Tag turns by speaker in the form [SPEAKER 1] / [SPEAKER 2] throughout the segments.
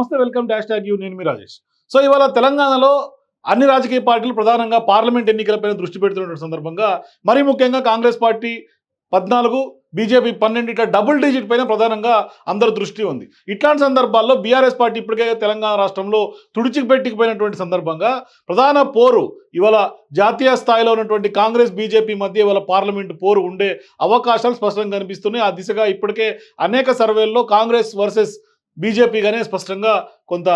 [SPEAKER 1] నమస్తే welcome dash tag you నేను మీ Rajesh. So ఇవాళ తెలంగాణలో అన్ని రాజకీయ పార్టీలు ప్రధానంగా పార్లమెంట్ ఎన్నికలపైన దృష్టి పెడుతున్న సందర్భంగా మరీ ముఖ్యంగా కాంగ్రెస్ పార్టీ పద్నాలుగు బీజేపీ పన్నెండు ఇట్లా డబుల్ డిజిట్ పైన ప్రధానంగా అందరి దృష్టి ఉంది. ఇట్లాంటి సందర్భాల్లో బీఆర్ఎస్ పార్టీ ఇప్పటికే తెలంగాణ రాష్ట్రంలో తుడిచిపెట్టికిపోయినటువంటి సందర్భంగా ప్రధాన పోరు ఇవాళ జాతీయ స్థాయిలో ఉన్నటువంటి కాంగ్రెస్ బీజేపీ మధ్య ఇవాళ పార్లమెంటు పోరు ఉండే అవకాశాలు స్పష్టంగా కనిపిస్తున్నాయి. ఆ దిశగా ఇప్పటికే అనేక సర్వేల్లో కాంగ్రెస్ వర్సెస్ బీజేపీగానే స్పష్టంగా కొంత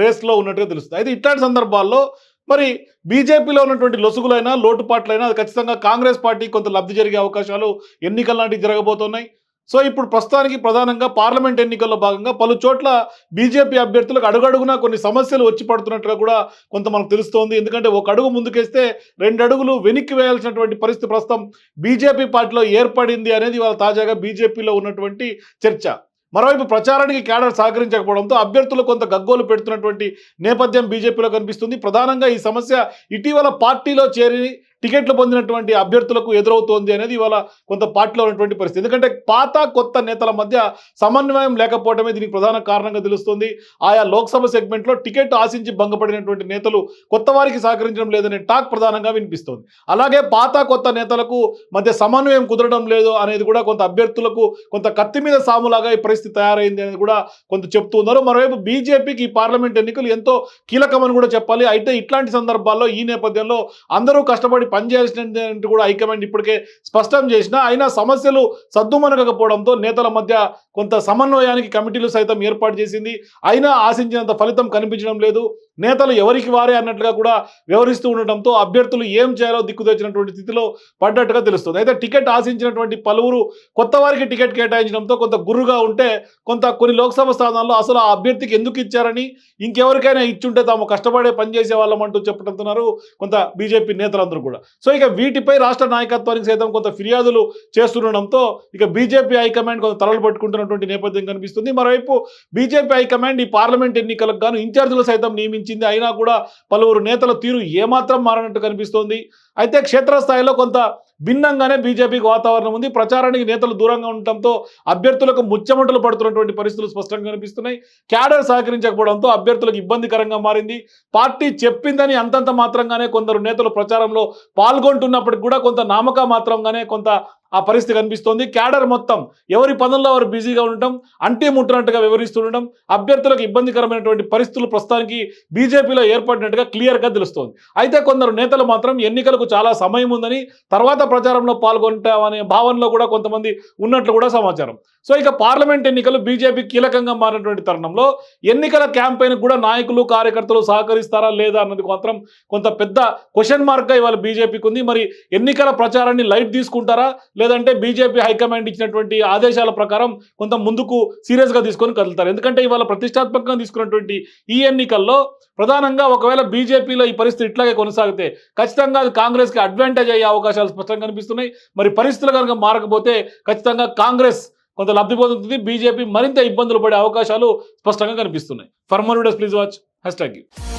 [SPEAKER 1] రేస్లో ఉన్నట్టుగా తెలుస్తుంది. అయితే ఇట్లాంటి సందర్భాల్లో మరి బీజేపీలో ఉన్నటువంటి లొసుగులైనా లోటుపాట్లైనా అది ఖచ్చితంగా కాంగ్రెస్ పార్టీ కొంత లబ్ధి జరిగే అవకాశాలు ఎన్నికల లాంటివి జరగబోతున్నాయి. సో ఇప్పుడు ప్రస్తుతానికి ప్రధానంగా పార్లమెంట్ ఎన్నికల్లో భాగంగా పలు చోట్ల బీజేపీ అభ్యర్థులకు అడుగడుగునా కొన్ని సమస్యలు వచ్చి పడుతున్నట్టుగా కూడా కొంత మనకు తెలుస్తోంది. ఎందుకంటే ఒక అడుగు ముందుకేస్తే రెండు అడుగులు వెనక్కి వేయాల్సినటువంటి పరిస్థితి ప్రస్తుతం బీజేపీ పార్టీలో ఏర్పడింది అనేది వాళ్ళ తాజాగా బీజేపీలో ఉన్నటువంటి చర్చ. మరోవైపు ప్రచారానికి కేడర్ సహకరించకపోవడంతో అభ్యర్థులు కొంత గగ్గోలు పెడుతున్నటువంటి నేపథ్యం బీజేపీలో కనిపిస్తుంది. ప్రధానంగా ఈ సమస్య ఇటీవల పార్టీలో చేరి టికెట్లు పొందినటువంటి అభ్యర్థులకు ఎదురవుతోంది అనేది ఇవాళ కొంత పార్టీలో ఉన్నటువంటి పరిస్థితి. ఎందుకంటే పాత కొత్త నేతల మధ్య సమన్వయం లేకపోవడమే దీనికి ప్రధాన కారణంగా తెలుస్తుంది. ఆయా లోక్సభ సెగ్మెంట్లో టికెట్ ఆశించి భంగపడినటువంటి నేతలు కొత్త వారికి సహకరించడం లేదనే టాక్ ప్రధానంగా వినిపిస్తోంది. అలాగే పాత కొత్త నేతలకు మధ్య సమన్వయం కుదరడం లేదు అనేది కూడా కొంత అభ్యర్థులకు కొంత కత్తి మీద సాములాగా ఈ పరిస్థితి తయారైంది అనేది కూడా కొంత చెప్తూ ఉన్నారు. మరోవైపు బీజేపీకి ఈ పార్లమెంట్ ఎన్నికలు ఎంతో కీలకమని కూడా చెప్పాలి. అయితే ఇట్లాంటి సందర్భాల్లో ఈ నేపథ్యంలో అందరూ కష్టపడి పనిచేయాల్సిన కూడా హైకమాండ్ ఇప్పటికే స్పష్టం చేసినా అయినా సమస్యలు సద్దుమనగకపోవడంతో నేతల మధ్య కొంత సమన్వయానికి కమిటీలు సైతం ఏర్పాటు చేసింది. అయినా ఆశించినంత ఫలితం కనిపించడం లేదు. నేతలు ఎవరికి వారే అన్నట్లుగా కూడా వ్యవహరిస్తూ ఉండటంతో అభ్యర్థులు ఏం చేయాలో దిక్కుదొచ్చినటువంటి స్థితిలో పడ్డట్టుగా తెలుస్తుంది. అయితే టికెట్ ఆశించినటువంటి పలువురు కొత్త వారికి టికెట్ కేటాయించడంతో కొంత గురుగా ఉంటే కొంత కొన్ని లోక్సభ స్థానాల్లో అసలు ఆ అభ్యర్థికి ఎందుకు ఇచ్చారని ఇంకెవరికైనా ఇచ్చుంటే తాము కష్టపడే పనిచేసే వాళ్ళం అంటూ కొంత బీజేపీ నేతలందరూ కూడా. సో ఇక వీటిపై రాష్ట్ర నాయకత్వానికి సైతం కొంత ఫిర్యాదులు చేస్తుండడంతో ఇక బీజేపీ హైకమాండ్ కొంత తలలు పట్టుకుంటున్నటువంటి నేపథ్యం కనిపిస్తుంది. మరోవైపు బీజేపీ హైకమాండ్ ఈ పార్లమెంట్ ఎన్నికలకు గాను ఇన్ఛార్జీలు సైతం నియమించింది. అయినా కూడా పలువురు నేతల తీరు ఏమాత్రం మారనట్టు కనిపిస్తోంది. అయితే క్షేత్రస్థాయిలో కొంత భిన్నంగానే బీజేపీకి వాతావరణం ఉంది. ప్రచారానికి నేతలు దూరంగా ఉండటంతో అభ్యర్థులకు ముచ్చమటలు పడుతున్నటువంటి పరిస్థితులు స్పష్టంగా కనిపిస్తున్నాయి. క్యాడర్ సహకరించకపోవడంతో అభ్యర్థులకు ఇబ్బందికరంగా మారింది. పార్టీ చెప్పిందని అంతంత మాత్రంగానే కొందరు నేతలు ప్రచారంలో పాల్గొంటున్నప్పటికి కూడా కొంత నామక మాత్రంగానే కొంత ఆ పరిస్థితి కనిపిస్తోంది. క్యాడర్ మొత్తం ఎవరి పనుల్లో వారు బిజీగా ఉండటం అంటీ ముట్టినట్టుగా వివరిస్తుండటం అభ్యర్థులకు ఇబ్బందికరమైనటువంటి పరిస్థితులు ప్రస్తుతానికి బీజేపీలో ఏర్పడినట్టుగా క్లియర్గా తెలుస్తోంది. అయితే కొందరు నేతలు మాత్రం ఎన్నికలకు చాలా సమయం ఉందని తర్వాత ప్రచారంలో పాల్గొంటామనే భావనలో కూడా కొంతమంది ఉన్నట్లు కూడా సమాచారం. సో ఇక పార్లమెంట్ ఎన్నికలు బీజేపీ కీలకంగా మారినటువంటి తరుణంలో ఎన్నికల క్యాంపెయిన్ కూడా నాయకులు కార్యకర్తలు సహకరిస్తారా లేదా అన్నది మాత్రం కొంత పెద్ద క్వశ్చన్ మార్క్గా ఇవాళ బీజేపీకి ఉంది. మరి ఎన్నికల ప్రచారాన్ని లైట్ తీసుకుంటారా? లేదంటే బీజేపీ హైకమాండ్ ఇచ్చినటువంటి ఆదేశాల ప్రకారం కొంత ముందుకు సీరియస్గా తీసుకొని కదులుతారు. ఎందుకంటే ఇవాళ ప్రతిష్టాత్మకంగా తీసుకున్నటువంటి ఈ ఎన్నికల్లో ప్రధానంగా ఒకవేళ బీజేపీలో ఈ పరిస్థితి ఇట్లాగే కొనసాగితే ఖచ్చితంగా అది కాంగ్రెస్కి అడ్వాంటేజ్ అయ్యే అవకాశాలు స్పష్టంగా కనిపిస్తున్నాయి. మరి పరిస్థితులు కనుక మారకపోతే ఖచ్చితంగా కాంగ్రెస్ కొంత లబ్ధి పొందుతుంది. బీజేపీ మరింత ఇబ్బందులు పడే అవకాశాలు స్పష్టంగా కనిపిస్తున్నాయి. Former videos please watch. Hashtag